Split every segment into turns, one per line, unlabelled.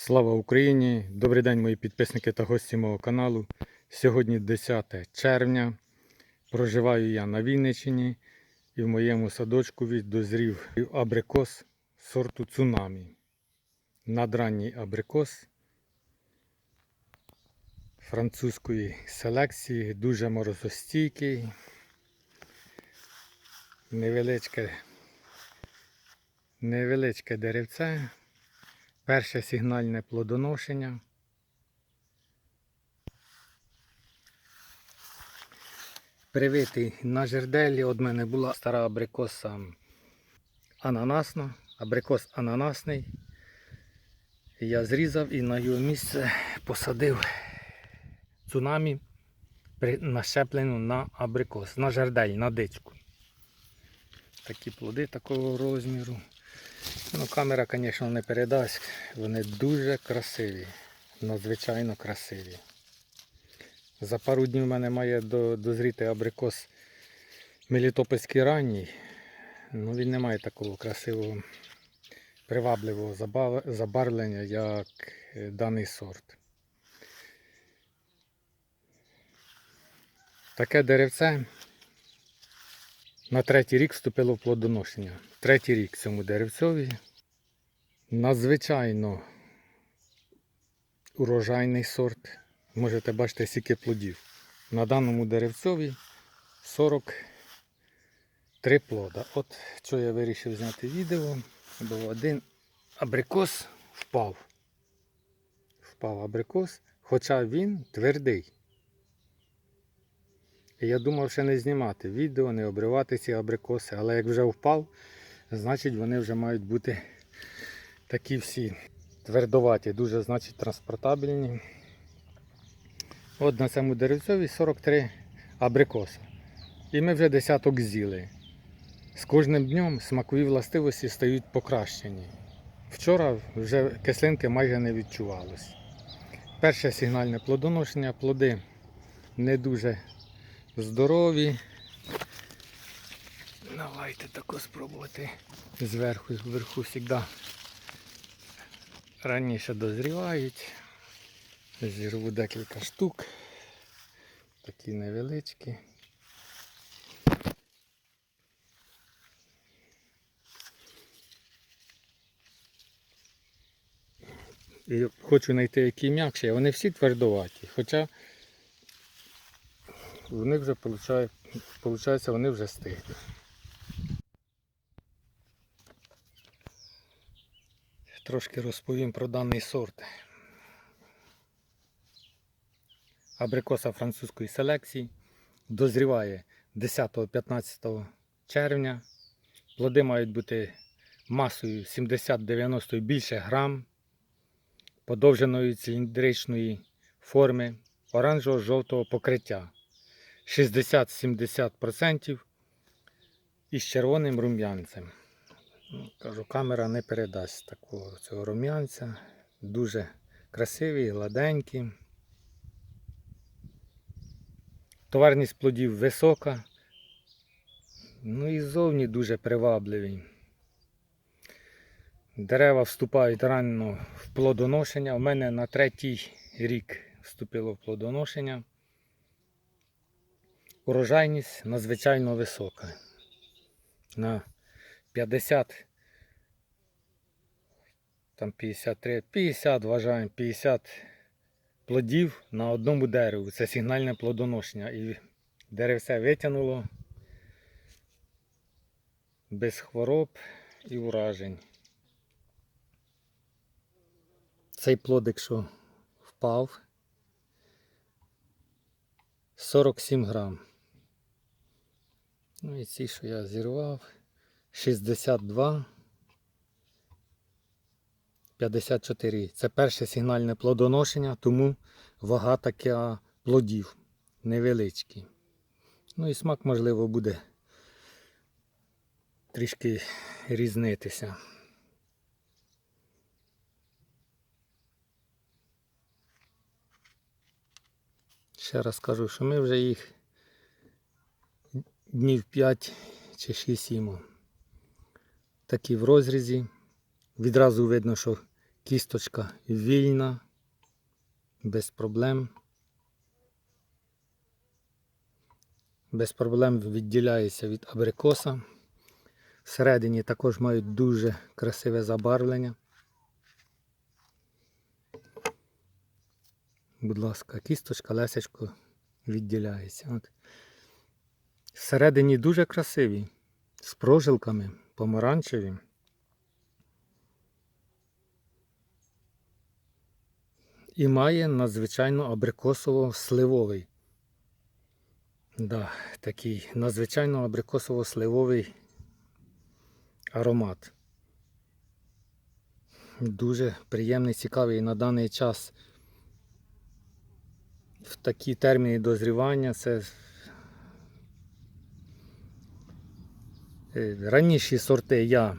Слава Україні! Добрий день, мої підписники та гості мого каналу. Сьогодні 10 червня. Проживаю я на Вінниччині і в моєму садочку дозрів абрикос сорту цунамі. Надранній абрикос французької селекції, дуже морозостійкий, невеличке, невеличке деревце. Перше сигнальне плодоношення. Привитий на жерделі. От мене була стара абрикоса ананасна, абрикос ананасний. Я зрізав і на його місце посадив цунамі нащеплену на абрикос, на жердель, на дичку. Такі плоди такого розміру. Ну, камера, звісно, не передасть. Вони дуже красиві. Надзвичайно красиві. За пару днів в мене має до- дозріти абрикос Мелітопольський ранній. Ну, він не має такого красивого, привабливого забарвлення, як е, даний сорт. Таке деревце на третій рік вступило в плодоношення. Третій рік цьому деревцьові. Надзвичайно урожайний сорт. Можете бачити, скільки плодів. На даному деревцьові 43 плода. От що я вирішив зняти відео, бо один абрикос впав. Впав абрикос, хоча він твердий. Я думав ще не знімати відео, не обривати ці абрикоси, але як вже впав, значить вони вже мають бути такі всі твердоваті, дуже значить транспортабельні. От на цьому деревцеві 43 абрикоса. І ми вже десяток з'їли. З кожним днем смакові властивості стають покращені. Вчора вже кислинки майже не відчувалось. Перше сигнальне плодоношення, плоди не дуже здорові. Давайте тако спробувати. Зверху, зверху завжди раніше дозрівають. Зірву декілька штук. Такі невеличкі. І хочу знайти які м'якші, вони всі твердоваті. Хоча вони вже получають, получається, вони вже стигли. Трошки розповім про даний сорт. Абрикоса французької селекції. Дозріває 10-15 червня. Плоди мають бути масою 70-90 і більше грам, подовженої циліндричної форми, оранжево-жовтого покриття. 60-70% із червоним рум'янцем. Ну, Кажу, камера не передасть такого цього рум'янця. Дуже красивий, гладенький. Товарність плодів висока. Ну і зовні дуже привабливий. Дерева вступають рано в плодоношення. У мене на третій рік вступило в плодоношення. Урожайність надзвичайно висока. На 50, там 53, 50 вважаємо, 50 плодів на одному дереву. Це сигнальне плодоношення. І деревце витягнуло без хвороб і уражень. Цей плодик, що впав, 47 грам. Ну і ці, що я зірвав, 62, 54. Це перше сигнальне плодоношення, тому вага така плодів невеличкі. Ну і смак, можливо, буде трішки різнитися. Ще раз кажу, що ми вже їх днів 5 чи 6 їмо. Такі в розрізі. Відразу видно, що Кісточка вільна, без проблем. Без проблем відділяється від абрикоса. Всередині також мають дуже красиве забарвлення. Будь ласка, кісточка, лесечко відділяється. От. Всередині дуже красиві, з прожилками, помаранчеві. І має надзвичайно абрикосово-сливовий. Да, такий надзвичайно абрикосово-сливовий аромат. Дуже приємний, цікавий на даний час. В такі терміни дозрівання це раніші сорти я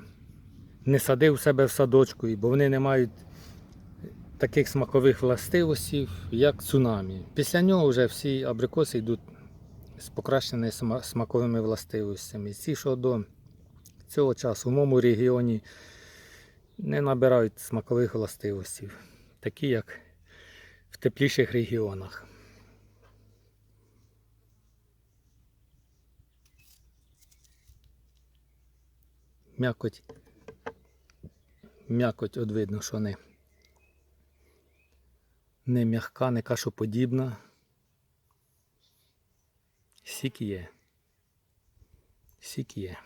не садив у себе в садочку, бо вони не мають таких смакових властивостей, як цунамі. Після нього вже всі абрикоси йдуть з покращеними смаковими властивостями. Ці, що до цього часу в моєму регіоні не набирають смакових властивостей, такі як в тепліших регіонах. М'якоть, м'якоть от видно, що не, не м'яка, не кашоподібна. Сік є. Сік є.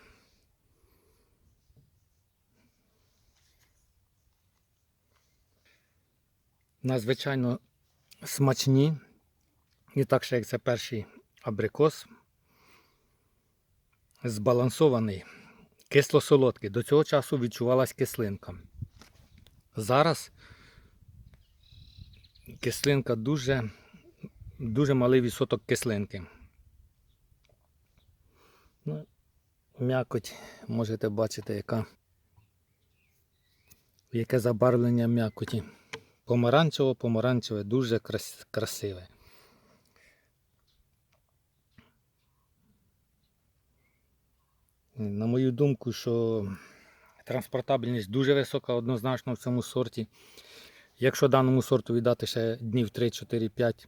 Надзвичайно смачні. І так ще як це перший абрикос. Збалансований, кисло-солодкий. До цього часу відчувалась кислинка. Зараз кислинка дуже, дуже малий відсоток кислинки. Ну, м'якоть можете бачити, яка, яке забарвлення м'якоті. Помаранчево, помаранчеве, дуже крас- красиве. На мою думку, що транспортабельність дуже висока однозначно в цьому сорті. Якщо даному сорту віддати ще днів 3-4-5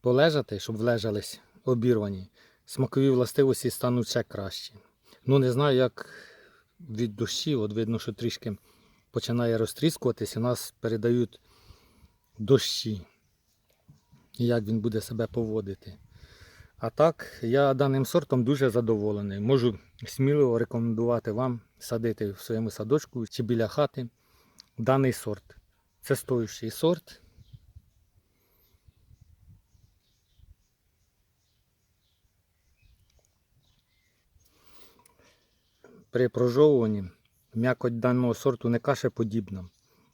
полежати, щоб влежались обірвані, смакові властивості стануть ще кращі. Ну не знаю, як від дощів, от видно, що трішки починає розтріскуватись, і нас передають дощі. І як він буде себе поводити. А так, я даним сортом дуже задоволений. Можу сміливо рекомендувати вам садити в своєму садочку чи біля хати даний сорт. Це стоючий сорт. При прожовуванні м'якоть даного сорту не кашеподібна,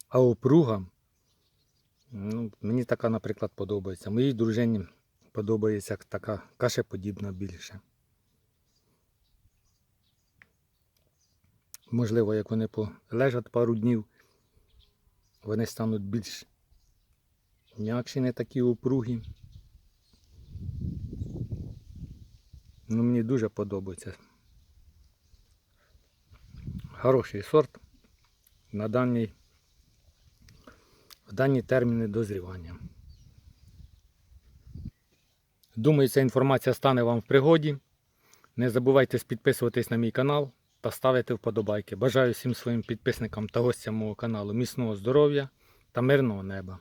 а опруга. Ну, мені така, наприклад, подобається. Моїй дружині подобається така кашеподібна більше. Можливо, як вони полежать пару днів, вони стануть більш м'якші, не такі упругі. Ну, мені дуже подобається. Хороший сорт на даний, в дані терміни дозрівання. Думаю, ця інформація стане вам в пригоді. Не забувайте підписуватись на мій канал та ставити вподобайки. Бажаю всім своїм підписникам та гостям мого каналу міцного здоров'я та мирного неба.